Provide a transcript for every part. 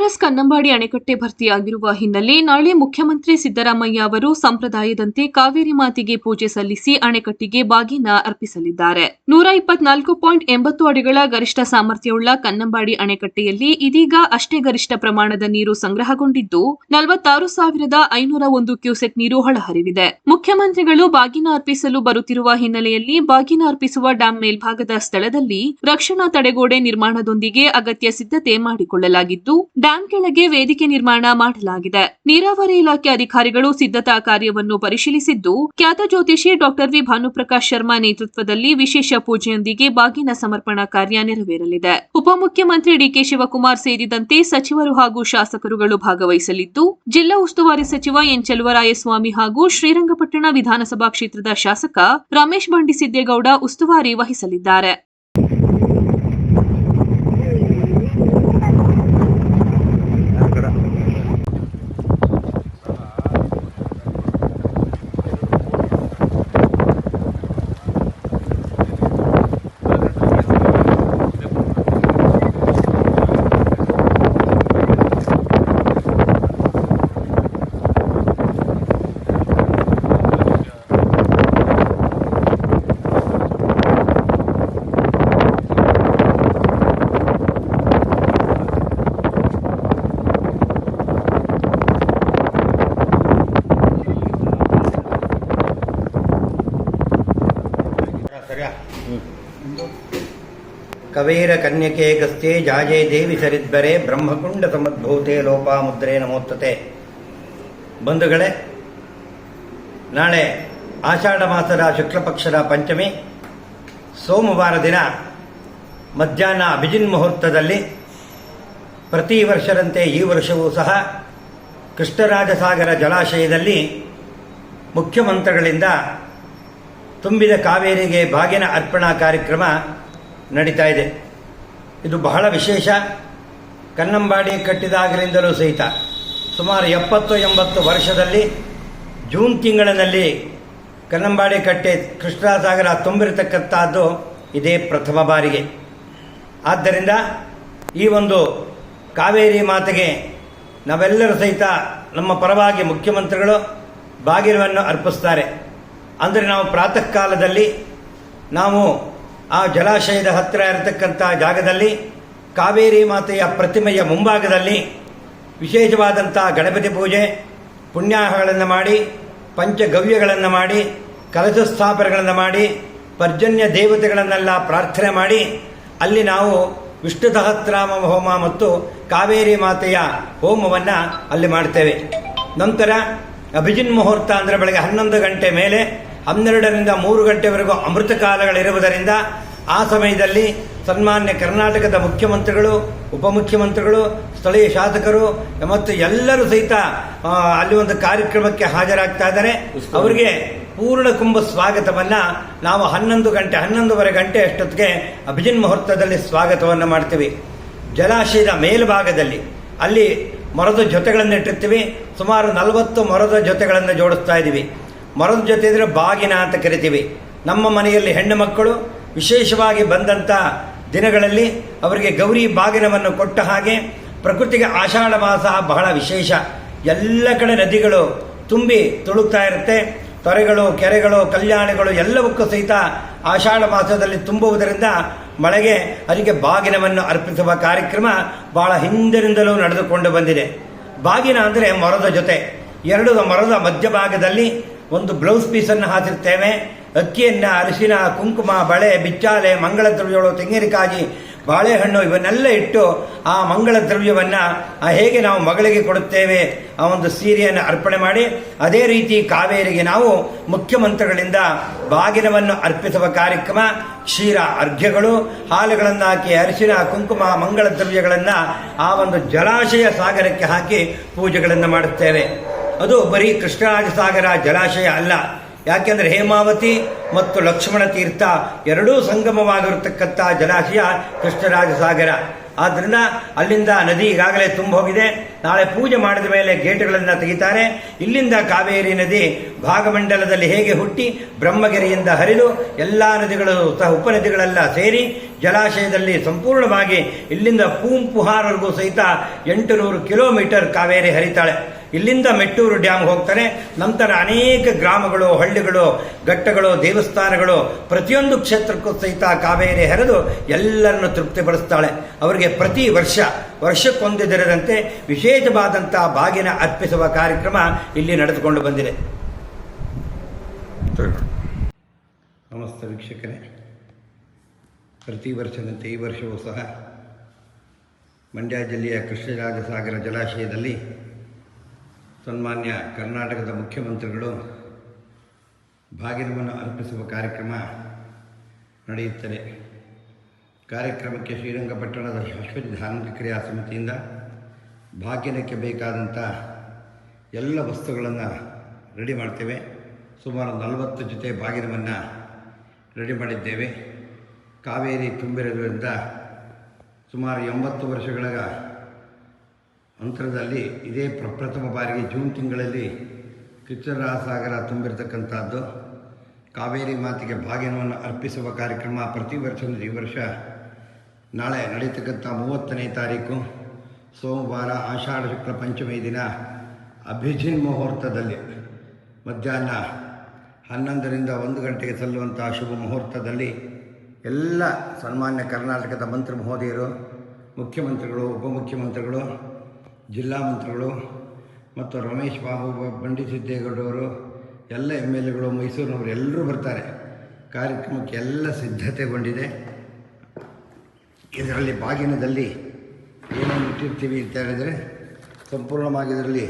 KRS Kannambadi ಅಣೆಕಟ್ಟೆ ಭರ್ತಿಯಾಗಿರುವ ಹಿನ್ನೆಲೆ ನಾಳೆ ಮುಖ್ಯಮಂತ್ರಿ ಸಿದ್ದರಾಮಯ್ಯ ಅವರು ಸಂಪ್ರದಾಯದಂತೆ ಕಾವೇರಿ ಮಾತಿಗೆ ಪೂಜೆ ಸಲ್ಲಿಸಿ ಅಣೆಕಟ್ಟಿಗೆ ಬಾಗಿನ ಅರ್ಪಿಸಲಿದ್ದಾರೆ. ನೂರ ಇಪ್ಪತ್ನಾಲ್ಕು ಪಾಯಿಂಟ್ ಎಂಬತ್ತು ಅಡಿಗಳ ಗರಿಷ್ಠ ಸಾಮರ್ಥ್ಯವುಳ್ಳ ಕನ್ನಂಬಾಡಿ ಅಣೆಕಟ್ಟೆಯಲ್ಲಿ ಇದೀಗ ಅಷ್ಟೇ ಗರಿಷ್ಠ ಪ್ರಮಾಣದ ನೀರು ಸಂಗ್ರಹಗೊಂಡಿದ್ದು, ನಲವತ್ತಾರು ಸಾವಿರದ ಐನೂರ ಒಂದು ಕ್ಯೂಸೆಕ್ ನೀರು ಹೊಳಹರಿವಿದೆ ಮುಖ್ಯಮಂತ್ರಿಗಳು ಬಾಗಿನ ಅರ್ಪಿಸಲು ಬರುತ್ತಿರುವ ಹಿನ್ನೆಲೆಯಲ್ಲಿ ಬಾಗಿನ ಅರ್ಪಿಸುವ ಡ್ಯಾಂ ಮೇಲ್ಭಾಗದ ಸ್ಥಳದಲ್ಲಿ ರಕ್ಷಣಾ ತಡೆಗೋಡೆ ನಿರ್ಮಾಣದೊಂದಿಗೆ ಅಗತ್ಯ ಸಿದ್ಧತೆ ಮಾಡಿಕೊಳ್ಳಲಾಗಿದ್ದು ಡ್ಯಾಂ ಕೆಳಗೆ ವೇದಿಕೆ ನಿರ್ಮಾಣ ಮಾಡಲಾಗಿದೆ. ನೀರಾವರಿ ಇಲಾಖೆ ಅಧಿಕಾರಿಗಳು ಸಿದ್ಧತಾ ಕಾರ್ಯವನ್ನು ಪರಿಶೀಲಿಸಿದ್ದು, ಖ್ಯಾತ ಜ್ಯೋತಿಷಿ ಡಾಕ್ಟರ್ ವಿ ಭಾನುಪ್ರಕಾಶ್ ಶರ್ಮಾ ನೇತೃತ್ವದಲ್ಲಿ ವಿಶೇಷ ಪೂಜೆಯೊಂದಿಗೆ ಬಾಗಿನ ಸಮರ್ಪಣಾ ಕಾರ್ಯ ನೆರವೇರಲಿದೆ. ಉಪಮುಖ್ಯಮಂತ್ರಿ ಡಿಕೆ ಶಿವಕುಮಾರ್ ಸೇರಿದಂತೆ ಸಚಿವರು ಹಾಗೂ ಶಾಸಕರುಗಳು ಭಾಗವಹಿಸಲಿದ್ದು, ಜಿಲ್ಲಾ ಉಸ್ತುವಾರಿ ಸಚಿವ ಎನ್ ಚೆಲುವರಾಯಸ್ವಾಮಿ ಹಾಗೂ ಶ್ರೀರಂಗಪಟ್ಟಣ ವಿಧಾನಸಭಾ ಕ್ಷೇತ್ರದ ಶಾಸಕ ರಮೇಶ್ ಬಂಡಿಸಿದ್ದೇಗೌಡ ಉಸ್ತುವಾರಿ ವಹಿಸಲಿದ್ದಾರೆ. ಕವೇರ ಕನ್ಯಕೆ ಗಸ್ತೆ ಜಾಜೆ ದೇವಿ ಸರಿದ್ಬರೆ ಬ್ರಹ್ಮಕುಂಡ ಸಮದ್ಭೂತೆ ಲೋಪಾಮುದ್ರೇ ನಮೋತ್ತತೆ. ಬಂಧುಗಳೇ, ನಾಳೆ ಆಷಾಢ ಮಾಸದ ಶುಕ್ಲಪಕ್ಷದ ಪಂಚಮಿ, ಸೋಮವಾರ ದಿನ ಮಧ್ಯಾಹ್ನ ಅಭಿಜಿನ್ ಮುಹೂರ್ತದಲ್ಲಿ ಪ್ರತಿ ವರ್ಷದಂತೆ ಈ ವರ್ಷವೂ ಸಹ ಕೃಷ್ಣರಾಜಸಾಗರ ಜಲಾಶಯದಲ್ಲಿ ಮುಖ್ಯಮಂತ್ರಿಗಳಿಂದ ತುಂಬಿದ ಕಾವೇರಿಗೆ ಬಾಗಿನ ಅರ್ಪಣಾ ಕಾರ್ಯಕ್ರಮ ನಡೀತಾ ಇದೆ. ಇದು ಬಹಳ ವಿಶೇಷ. ಕನ್ನಂಬಾಡಿ ಕಟ್ಟಿದಾಗಲಿಂದಲೂ ಸಹಿತ ಸುಮಾರು ಎಪ್ಪತ್ತು ಎಂಬತ್ತು ವರ್ಷದಲ್ಲಿ ಜೂನ್ ತಿಂಗಳಿನಲ್ಲಿ ಕನ್ನಂಬಾಡಿ ಕಟ್ಟೆ ಕೃಷ್ಣಸಾಗರ ತುಂಬಿರತಕ್ಕಂಥದ್ದು ಇದೇ ಪ್ರಥಮ ಬಾರಿಗೆ. ಆದ್ದರಿಂದ ಈ ಒಂದು ಕಾವೇರಿ ಮಾತೆಗೆ ನಾವೆಲ್ಲರೂ ಸಹಿತ ನಮ್ಮ ಪರವಾಗಿ ಮುಖ್ಯಮಂತ್ರಿಗಳು ಬಾಗಿಲವನ್ನು ಅರ್ಪಿಸ್ತಾರೆ. ಅಂದರೆ ನಾವು ಪ್ರಾತಃ ಕಾಲದಲ್ಲಿ ನಾವು ಆ ಜಲಾಶಯದ ಹತ್ತಿರ ಇರತಕ್ಕಂಥ ಜಾಗದಲ್ಲಿ ಕಾವೇರಿ ಮಾತೆಯ ಪ್ರತಿಮೆಯ ಮುಂಭಾಗದಲ್ಲಿ ವಿಶೇಷವಾದಂಥ ಗಣಪತಿ ಪೂಜೆ, ಪುಣ್ಯಾಹಗಳನ್ನು ಮಾಡಿ, ಪಂಚಗವ್ಯಗಳನ್ನು ಮಾಡಿ, ಕಲಶ ಸ್ಥಾಪನೆಗಳನ್ನು ಮಾಡಿ, ಪರ್ಜನ್ಯ ದೇವತೆಗಳನ್ನೆಲ್ಲ ಪ್ರಾರ್ಥನೆ ಮಾಡಿ, ಅಲ್ಲಿ ನಾವು ವಿಷ್ಣು ಸಹಸ್ರಾಮ ಹೋಮ ಮತ್ತು ಕಾವೇರಿ ಮಾತೆಯ ಹೋಮವನ್ನು ಅಲ್ಲಿ ಮಾಡ್ತೇವೆ. ನಂತರ ಅಭಿಜಿನ್ ಮುಹೂರ್ತ ಅಂದರೆ ಬೆಳಗ್ಗೆ ಹನ್ನೊಂದು ಗಂಟೆ ಮೇಲೆ ಹನ್ನೆರಡರಿಂದ ಮೂರು ಗಂಟೆವರೆಗೂ ಅಮೃತ ಕಾಲಗಳಿರುವುದರಿಂದ ಆ ಸಮಯದಲ್ಲಿ ಸನ್ಮಾನ್ಯ ಕರ್ನಾಟಕದ ಮುಖ್ಯಮಂತ್ರಿಗಳು ಉಪಮುಖ್ಯಮಂತ್ರಿಗಳು ಸ್ಥಳೀಯ ಶಾಸಕರು ಮತ್ತು ಎಲ್ಲರೂ ಸಹಿತ ಅಲ್ಲಿ ಒಂದು ಕಾರ್ಯಕ್ರಮಕ್ಕೆ ಹಾಜರಾಗ್ತಾ ಇದ್ದಾರೆ. ಅವರಿಗೆ ಪೂರ್ಣ ಕುಂಭ ಸ್ವಾಗತವನ್ನು ನಾವು ಹನ್ನೊಂದು ಗಂಟೆ ಹನ್ನೊಂದುವರೆ ಗಂಟೆ ಅಷ್ಟೊತ್ತಿಗೆ ಅಭಿಜಿನ್ ಮುಹೂರ್ತದಲ್ಲಿ ಸ್ವಾಗತವನ್ನು ಮಾಡ್ತೀವಿ. ಜಲಾಶಯದ ಮೇಲ್ಭಾಗದಲ್ಲಿ ಅಲ್ಲಿ ಮರದ ಜೊತೆಗಳನ್ನು ಇಟ್ಟಿರ್ತೀವಿ ಸುಮಾರು ನಲವತ್ತು ಮರದ ಜೊತೆಗಳನ್ನು ಜೋಡಿಸ್ತಾ ಇದ್ದೀವಿ ಮರದ ಜೊತೆ ಇದ್ರೆ ಬಾಗಿನ ಅಂತ ಕರಿತೀವಿ. ನಮ್ಮ ಮನೆಯಲ್ಲಿ ಹೆಣ್ಣು ಮಕ್ಕಳು ವಿಶೇಷವಾಗಿ ಬಂದಂಥ ದಿನಗಳಲ್ಲಿ ಅವರಿಗೆ ಗೌರಿ ಬಾಗಿನವನ್ನು ಕೊಟ್ಟ ಹಾಗೆ ಪ್ರಕೃತಿಗೆ ಆಷಾಢ ಮಾಸ ಬಹಳ ವಿಶೇಷ. ಎಲ್ಲ ಕಡೆ ನದಿಗಳು ತುಂಬಿ ತುಳುಕ್ತಾ ಇರುತ್ತೆ. ತೊರೆಗಳು, ಕೆರೆಗಳು, ಕಲ್ಯಾಣಗಳು ಎಲ್ಲವಕ್ಕೂ ಸಹಿತ ಆಷಾಢ ಮಾಸದಲ್ಲಿ ತುಂಬುವುದರಿಂದ ಮಳೆಗೆ ಅದಕ್ಕೆ ಬಾಗಿನವನ್ನು ಅರ್ಪಿಸುವ ಕಾರ್ಯಕ್ರಮ ಬಹಳ ಹಿಂದಿನಿಂದಲೂ ನಡೆದುಕೊಂಡು ಬಂದಿದೆ. ಬಾಗಿನ ಅಂದರೆ ಮರದ ಜೊತೆ. ಎರಡು ಮರದ ಮಧ್ಯಭಾಗದಲ್ಲಿ ಒಂದು ಬ್ಲೌಸ್ ಪೀಸನ್ನು ಹಾಕಿರ್ತೇವೆ ಅಕ್ಕಿಯನ್ನ, ಅರಿಶಿನ, ಕುಂಕುಮ, ಬಳೆ, ಬಿಚ್ಚಾಲೆ ಮಂಗಳ ದ್ರವ್ಯಗಳು ತೆಂಗಿನಕಾಯಿ, ಬಾಳೆಹಣ್ಣು ಇವನ್ನೆಲ್ಲ ಇಟ್ಟು ಆ ಮಂಗಳ ದ್ರವ್ಯವನ್ನು ಹೇಗೆ ನಾವು ಮಗಳಿಗೆ ಕೊಡುತ್ತೇವೆ ಆ ಒಂದು ಸೀರೆಯನ್ನು ಅರ್ಪಣೆ ಮಾಡಿ, ಅದೇ ರೀತಿ ಕಾವೇರಿಗೆ ನಾವು ಮುಖ್ಯಮಂತ್ರಿಗಳಿಂದ ಬಾಗಿನವನ್ನು ಅರ್ಪಿಸುವ ಕಾರ್ಯಕ್ರಮ, ಕ್ಷೀರ ಅರ್ಘ್ಯಗಳು ಹಾಲುಗಳನ್ನು ಹಾಕಿ ಅರಿಶಿನ, ಕುಂಕುಮ ಮಂಗಳ ದ್ರವ್ಯಗಳನ್ನು ಆ ಒಂದು ಜಲಾಶಯ ಸಾಗರಕ್ಕೆ ಹಾಕಿ ಪೂಜೆಗಳನ್ನು ಮಾಡುತ್ತೇವೆ. ಅದು ಬರೀ ಕೃಷ್ಣರಾಜಸಾಗರ ಜಲಾಶಯ ಅಲ್ಲ. ಯಾಕೆಂದರೆ ಹೇಮಾವತಿ ಮತ್ತು ಲಕ್ಷ್ಮಣ ತೀರ್ಥ ಎರಡೂ ಸಂಗಮವಾಗಿರತಕ್ಕಂಥ ಜಲಾಶಯ ಕೃಷ್ಣರಾಜಸಾಗರ. ಆದ್ದರಿಂದ ಅಲ್ಲಿಂದ ನದಿ ಈಗಾಗಲೇ ತುಂಬ ಹೋಗಿದೆ ನಾಳೆ ಪೂಜೆ ಮಾಡಿದ ಮೇಲೆ ಗೇಟ್ಗಳನ್ನು ತೆಗಿತಾರೆ. ಇಲ್ಲಿಂದ ಕಾವೇರಿ ನದಿ ಭಾಗಮಂಡಲದಲ್ಲಿ ಹೇಗೆ ಹುಟ್ಟಿ ಬ್ರಹ್ಮಗಿರಿಯಿಂದ ಹರಿದು ಎಲ್ಲ ನದಿಗಳು ಸಹ ಉಪನದಿಗಳೆಲ್ಲ ಸೇರಿ ಜಲಾಶಯದಲ್ಲಿ ಸಂಪೂರ್ಣವಾಗಿ ಇಲ್ಲಿಂದ ಪೂಂಪುಹಾರ್ವರೆಗೂ ಸಹಿತ ಎಂಟು ನೂರು ಕಿಲೋಮೀಟರ್ ಕಾವೇರಿ ಹರಿತಾಳೆ. ಇಲ್ಲಿಂದ ಮೆಟ್ಟೂರು ಡ್ಯಾಮ್ ಹೋಗ್ತಾರೆ. ನಂತರ ಅನೇಕ ಗ್ರಾಮಗಳು, ಹಳ್ಳಿಗಳು, ಘಟ್ಟಗಳು, ದೇವಸ್ಥಾನಗಳು ಪ್ರತಿಯೊಂದು ಕ್ಷೇತ್ರಕ್ಕೂ ಸಹಿತ ಕಾವೇರಿ ಹರಿದು ಎಲ್ಲರನ್ನು ತೃಪ್ತಿಪಡಿಸ್ತಾಳೆ. ಅವರಿಗೆ ಪ್ರತಿ ವರ್ಷ ವರ್ಷಕ್ಕೊಂದು ದರದಂತೆ ವಿಶೇಷವಾದಂಥ ಬಾಗಿನ ಅರ್ಪಿಸುವ ಕಾರ್ಯಕ್ರಮ ಇಲ್ಲಿ ನಡೆದುಕೊಂಡು ಬಂದಿದೆ. ನಮಸ್ತೆ ವೀಕ್ಷಕರೇ. ಪ್ರತಿ ವರ್ಷದಂತೆ ಈ ವರ್ಷವೂ ಸಹ ಮಂಡ್ಯ ಜಿಲ್ಲೆಯ ಕೃಷ್ಣರಾಜಸಾಗರ ಜಲಾಶಯದಲ್ಲಿ ಸನ್ಮಾನ್ಯ ಕರ್ನಾಟಕದ ಮುಖ್ಯಮಂತ್ರಿಗಳು ಭಾಗಿನವನ್ನು ಅರ್ಪಿಸುವ ಕಾರ್ಯಕ್ರಮ ನಡೆಯುತ್ತದೆ. ಕಾರ್ಯಕ್ರಮಕ್ಕೆ ಶ್ರೀರಂಗಪಟ್ಟಣದ ಶಾಶ್ವತ ಧಾರ್ಮಿಕ ಕ್ರಿಯಾ ಸಮಿತಿಯಿಂದ ಭಾಗ್ಯನಕ್ಕೆ ಬೇಕಾದಂಥ ಎಲ್ಲ ವಸ್ತುಗಳನ್ನು ರೆಡಿ ಮಾಡ್ತೇವೆ. ಸುಮಾರು ನಲವತ್ತು ಜೊತೆ ಬಾಗಿನವನ್ನು ರೆಡಿ ಮಾಡಿದ್ದೇವೆ. ಕಾವೇರಿ ತುಂಬಿರೋದ್ರಿಂದ ಸುಮಾರು ಎಂಬತ್ತು ವರ್ಷಗಳ ಅಂತರದಲ್ಲಿ ಇದೇ ಪ್ರಪ್ರಥಮ ಬಾರಿಗೆ ಜೂನ್ ತಿಂಗಳಲ್ಲಿ ಕೃಷ್ಣರಾಜಸಾಗರ ತುಂಬಿರತಕ್ಕಂಥದ್ದು. ಕಾವೇರಿ ಮಾತಿಗೆ ಭಾಗಿನವನ್ನು ಅರ್ಪಿಸುವ ಕಾರ್ಯಕ್ರಮ ಪ್ರತಿ ವರ್ಷ ಈ ವರ್ಷ ನಾಳೆ ನಡೀತಕ್ಕಂಥ ಮೂವತ್ತನೇ ತಾರೀಕು. ಸೋಮವಾರ ಆಷಾಢ ಶುಕ್ಲ ಪಂಚಮಿ ದಿನ ಅಭಿಜಿನ್ ಮುಹೂರ್ತದಲ್ಲಿ. ಮಧ್ಯಾಹ್ನ ಹನ್ನೊಂದರಿಂದ ಒಂದು ಗಂಟೆಗೆ ಸಲ್ಲುವಂಥ ಶುಭ ಮುಹೂರ್ತದಲ್ಲಿ ಎಲ್ಲ ಸನ್ಮಾನ್ಯ ಕರ್ನಾಟಕದ ಮಂತ್ರಿ ಮಹೋದಯರು, ಮುಖ್ಯಮಂತ್ರಿಗಳು, ಉಪಮುಖ್ಯಮಂತ್ರಿಗಳು ಜಿಲ್ಲಾ ಮಂತ್ರಿಗಳು ಮತ್ತು ರಮೇಶ್ ಬಾಬು ಬಂಡಿ ಸಿದ್ದೇಗೌಡವರು ಎಲ್ಲ ಎಂ ಎಲ್ ಎಗಳು ಮೈಸೂರಿನವರು ಎಲ್ಲರೂ ಬರ್ತಾರೆ. ಕಾರ್ಯಕ್ರಮಕ್ಕೆ ಎಲ್ಲ ಸಿದ್ಧತೆಗೊಂಡಿದೆ. ಇದರಲ್ಲಿ ಬಾಗಿನದಲ್ಲಿ ಏನೇನು ಇಟ್ಟಿರ್ತೀವಿ ಅಂತ ಹೇಳಿದರೆ ಸಂಪೂರ್ಣವಾಗಿ ಇದರಲ್ಲಿ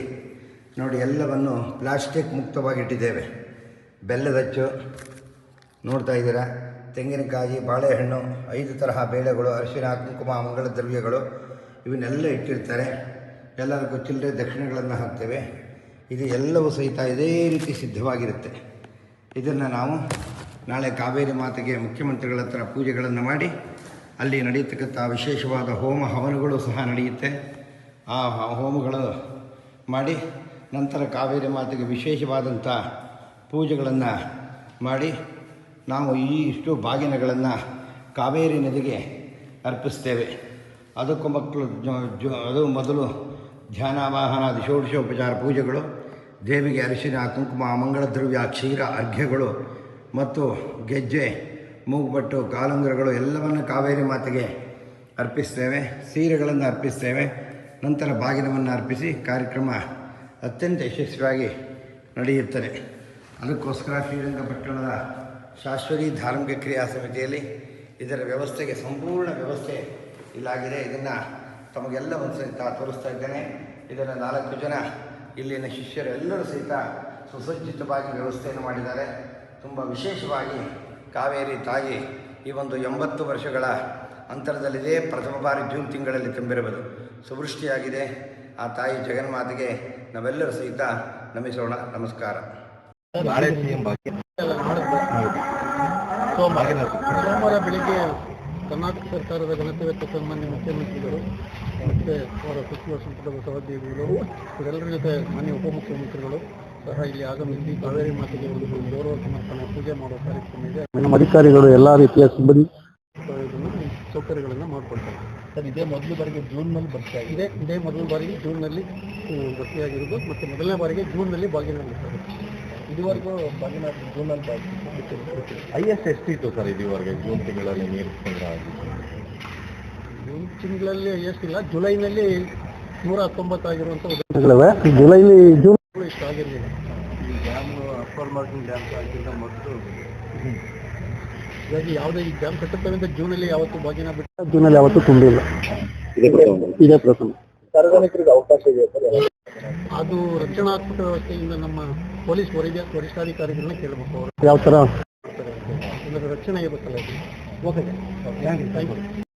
ನೋಡಿ ಎಲ್ಲವನ್ನು ಪ್ಲಾಸ್ಟಿಕ್ ಮುಕ್ತವಾಗಿ ಇಟ್ಟಿದ್ದೇವೆ. ಬೆಲ್ಲದಚ್ಚು ನೋಡ್ತಾ ಇದ್ದೀರಾ? ತೆಂಗಿನಕಾಯಿ, ಬಾಳೆಹಣ್ಣು, ಐದು ತರಹ ಬೇಳೆಗಳು, ಅರಿಶಿನ, ಕುಂಕುಮ, ಮಂಗಳ ದ್ರವ್ಯಗಳು, ಇವನ್ನೆಲ್ಲ ಇಟ್ಟಿರ್ತಾರೆ. ಎಲ್ಲರಿಗೂ ಗೊತ್ತಿಲ್ಲದೆ ದಕ್ಷಿಣಗಳನ್ನು ಹಾಕ್ತೇವೆ. ಇದು ಎಲ್ಲವೂ ಸಹಿತ ಇದೇ ರೀತಿ ಸಿದ್ಧವಾಗಿರುತ್ತೆ. ಇದನ್ನು ನಾವು ನಾಳೆ ಕಾವೇರಿ ಮಾತೆಗೆ ಮುಖ್ಯಮಂತ್ರಿಗಳ ಹತ್ರ ಪೂಜೆಗಳನ್ನು ಮಾಡಿ, ಅಲ್ಲಿ ನಡೆಯತಕ್ಕಂಥ ವಿಶೇಷವಾದ ಹೋಮ ಹವನಗಳು ಸಹ ನಡೆಯುತ್ತೆ. ಆ ಹೋಮಗಳು ಮಾಡಿ, ನಂತರ ಕಾವೇರಿ ಮಾತೆಗೆ ವಿಶೇಷವಾದಂಥ ಪೂಜೆಗಳನ್ನು ಮಾಡಿ, ನಾವು ಈ ಇಷ್ಟು ಬಾಗಿನಗಳನ್ನು ಕಾವೇರಿ ನದಿಗೆ ಅರ್ಪಿಸ್ತೇವೆ. ಅದಕ್ಕೂ ಮಕ್ಕಳು ಅದು ಮೊದಲು ಧ್ಯಾನಾವಾಹನ ಷೋಡಶೋಪಚಾರ ಪೂಜೆಗಳು, ದೇವಿಗೆ ಅರಿಶಿನ, ಕುಂಕುಮ, ಮಂಗಳ ದ್ರವ್ಯ, ಕ್ಷೀರ, ಅರ್ಘ್ಯಗಳು ಮತ್ತು ಗೆಜ್ಜೆ, ಮೂಗುಪಟ್ಟು, ಕಾಲುಂಗರಗಳು ಎಲ್ಲವನ್ನು ಕಾವೇರಿ ಮಾತೆಗೆ ಅರ್ಪಿಸ್ತೇವೆ. ಸೀರೆಗಳನ್ನು ಅರ್ಪಿಸ್ತೇವೆ. ನಂತರ ಬಾಗಿನವನ್ನು ಅರ್ಪಿಸಿ ಕಾರ್ಯಕ್ರಮ ಅತ್ಯಂತ ಯಶಸ್ವಿಯಾಗಿ ನಡೆಯುತ್ತದೆ. ಅದಕ್ಕೋಸ್ಕರ ಶ್ರೀರಂಗಪಟ್ಟಣದ ಶಾಶ್ವತಿ ಧಾರ್ಮಿಕ ಕ್ರಿಯಾ ಸಮಿತಿಯಲ್ಲಿ ಇದರ ವ್ಯವಸ್ಥೆಗೆ ಸಂಪೂರ್ಣ ವ್ಯವಸ್ಥೆ ಇಲ್ಲಾಗಿದೆ. ಇದನ್ನು ತಮಗೆಲ್ಲ ಒಂದು ಸಹಿತ ತೋರಿಸ್ತಾ ಇದ್ದೇನೆ. ಇದರ ನಾಲ್ಕು ಜನ ಇಲ್ಲಿನ ಶಿಷ್ಯರೆಲ್ಲರೂ ಸಹಿತ ಸುಸಜ್ಜಿತವಾಗಿ ವ್ಯವಸ್ಥೆಯನ್ನು ಮಾಡಿದ್ದಾರೆ. ತುಂಬ ವಿಶೇಷವಾಗಿ ಕಾವೇರಿ ತಾಯಿ ಈ ಒಂದು ಎಂಬತ್ತು ವರ್ಷಗಳ ಅಂತರದಲ್ಲಿದೆ. ಪ್ರಥಮ ಬಾರಿ ಜೂನ್ ತಿಂಗಳಲ್ಲಿ ತುಂಬಿರಬಹುದು ಸುವೃಷ್ಟಿಯಾಗಿದೆ. ಆ ತಾಯಿ ಜಗನ್ಮಾತೆಗೆ ನಾವೆಲ್ಲರೂ ಸಹಿತ ನಮಿಸೋಣ. ನಮಸ್ಕಾರ. ಸೋಮವಾರ ಬೆಳಿಗ್ಗೆ ಕರ್ನಾಟಕ ಸರ್ಕಾರದ ಘನತೆವೆತ್ತ ಸನ್ಮಾನ್ಯ ಮುಖ್ಯಮಂತ್ರಿಗಳು ಮತ್ತು ಅವರ ಸಚಿವ ಸಂಪುಟದ ಸಹೋದ್ಯೋಗಿಗಳು ಇವರೆಲ್ಲರ ಜೊತೆ ಮಾನ್ಯ ಉಪಮುಖ್ಯಮಂತ್ರಿಗಳು ಸಹ ಇಲ್ಲಿ ಆಗಮಿಸಿ ಕಾವೇರಿ ಮಾತೆಗೆ ಒಂದು ಗೌರವ ಸಮರ್ಪಣೆ ಪೂಜೆ ಮಾಡುವ ಕಾರ್ಯಕ್ರಮ ಇದೆ. ನಮ್ಮ ಅಧಿಕಾರಿಗಳು ಎಲ್ಲ ರೀತಿಯ ಸಿಬ್ಬಂದಿ ಸೌಕರ್ಯಗಳನ್ನು ಮಾಡಿಕೊಳ್ತಾರೆ. ಸರ್ ಇದೇ ಮೊದಲ ಬಾರಿಗೆ ಜೂನ್ನಲ್ಲಿ ಬರ್ತಾ ಇದೆ. ಇದೇ ಮೊದಲ ಬಾರಿಗೆ ಜೂನ್ನಲ್ಲಿ ಭರ್ತಿಯಾಗಿರೋದು. ಮತ್ತು ಮೊದಲನೇ ಬಾರಿಗೆ ಜೂನ್ನಲ್ಲಿ ಬಾಗಿನ ಇದುವರೆಗೂ ಬಾಗಿನ ಜೂನಲ್ಲಿ ಹೈಯೆಸ್ಟ್ ಎಷ್ಟಿತ್ತು ಸರ್ ಇದುವರೆಗೆ ಜೂನ್ ತಿಂಗಳಲ್ಲಿ ನೀರು ಸಂಗ್ರಹ ಆಗಿದ್ದು ಜೂನ್ ತಿಂಗಳಲ್ಲಿ ಎಷ್ಟಿಲ್ಲ ಜುಲೈನಲ್ಲಿ ನೂರ ಹತ್ತೊಂಬತ್ತಾಗಿರುವಂಥ ಉದಾಹರಣೆಗಳಿವೆ ಜುಲೈಲಿ ಜೂನ್ ಇಷ್ಟು ಆಗಿರಲಿಲ್ಲ. ಈ ಡ್ಯಾಮ್ ಅಪ್ಪರ್ ಮಾರ್ಜಿನ್ ಡ್ಯಾಮ್ ಆಗಿದ್ದ ಮೊದಲು ಹೀಗಾಗಿ ಯಾವುದೇ ಈ ಡ್ಯಾಮ್ ಕಟ್ಟುತ್ತೆ ಅಂತ ಜೂನಲ್ಲಿ ಯಾವತ್ತೂ ಬಾಗಿನ ಬಿಟ್ಟು ಜೂನಲ್ಲಿ ಯಾವತ್ತೂ ತುಂಬಿಲ್ಲ. ಇದೇ ಪ್ರಥಮ. ಸಾರ್ವಜನಿಕರಿಗೆ ಅವಕಾಶ ಇದೆ ಸರ್ ಅದು ರಕ್ಷಣಾತ್ಮಕ ವ್ಯವಸ್ಥೆಯಿಂದ ನಮ್ಮ ಪೊಲೀಸ್ ವರಿಷ್ಠ ವರಿಷ್ಠಾಧಿಕಾರಿಗಳನ್ನ ಕೇಳಬೇಕು ಅವರು. ಯಾವ ಥರ ರಕ್ಷಣೆ ಇರುತ್ತಲ್ಲ ಓಕೆ ಥ್ಯಾಂಕ್ ಥ್ಯಾಂಕ್ ಯು